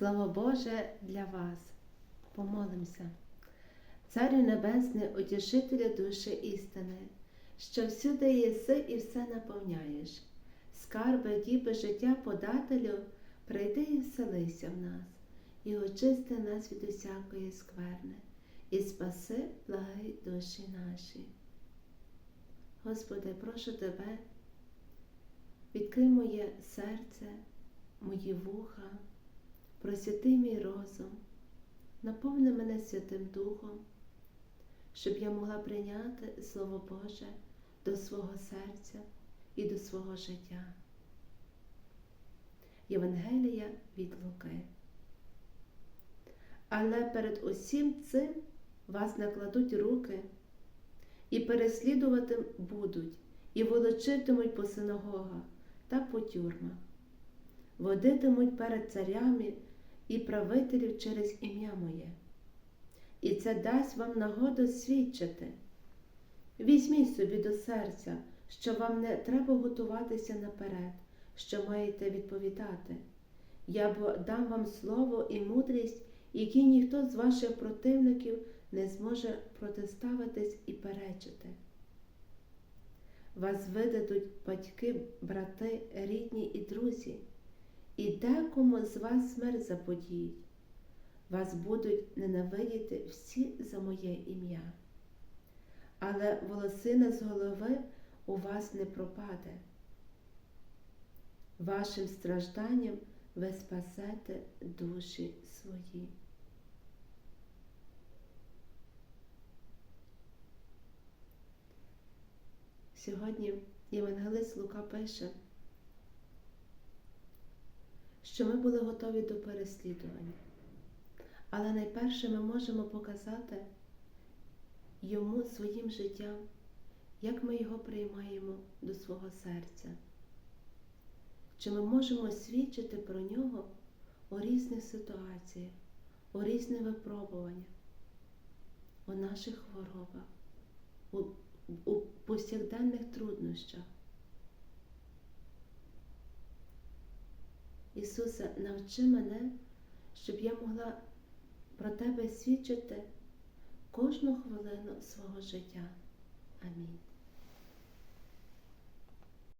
Слово Боже для вас. Помолимося. Царю Небесний, утішителю душі істини, що всюди єси і все наповняєш. Скарби, діби життя подателю, прийди і вселися в нас, і очисти нас від усякої скверни, і спаси благи душі наші. Господи, прошу Тебе, відкрий моє серце, мої вуха, просвіти мій розум, наповни мене Святим Духом, щоб я могла прийняти Слово Боже до свого серця і до свого життя. Євангелія від Луки. Але перед усім цим вас накладуть руки і переслідувати будуть, і волочитимуть по синагогах та по тюрмах, водитимуть перед царями і правителів через ім'я моє. І це дасть вам нагоду свідчити. Візьміть собі до серця, що вам не треба готуватися наперед, що маєте відповідати. Я дам вам слово і мудрість, які ніхто з ваших противників не зможе протиставитись і перечити. Вас видадуть батьки, брати, рідні і друзі, і декому з вас смерть заподіють. Вас будуть ненавидіти всі за моє ім'я. Але волосина з голови у вас не пропаде. Вашим стражданням ви спасете душі свої. Сьогодні Євангелист Лука пише, що ми були готові до переслідування. Але найперше ми можемо показати йому своїм життям, як ми його приймаємо до свого серця. Чи ми можемо свідчити про нього у різних ситуаціях, у різних випробуваннях, у наших хворобах, у, у повсякденних труднощах. Ісусе, навчи мене, щоб я могла про Тебе свідчити кожну хвилину свого життя. Амінь.